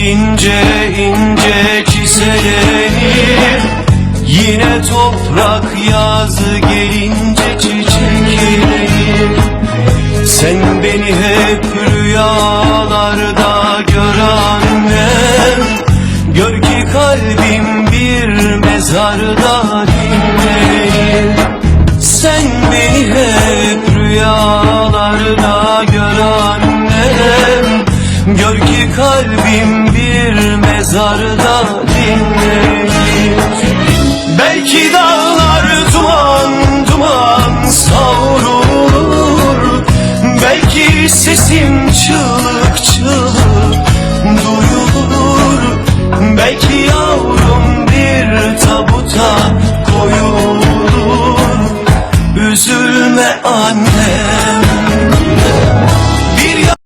ince ince çiselenir Yine toprak yazı gelince çiçeklenir Sen beni hep rüyalarda gör annem. Gör ki kalbim bir mezarda dinleyir Gör ki kalbim bir mezarda dinlenir Belki dağlar duman duman savrulur. Belki sesim çığlık çığlık duyulur. Belki yavrum bir tabuta koyulur. Üzülme annem.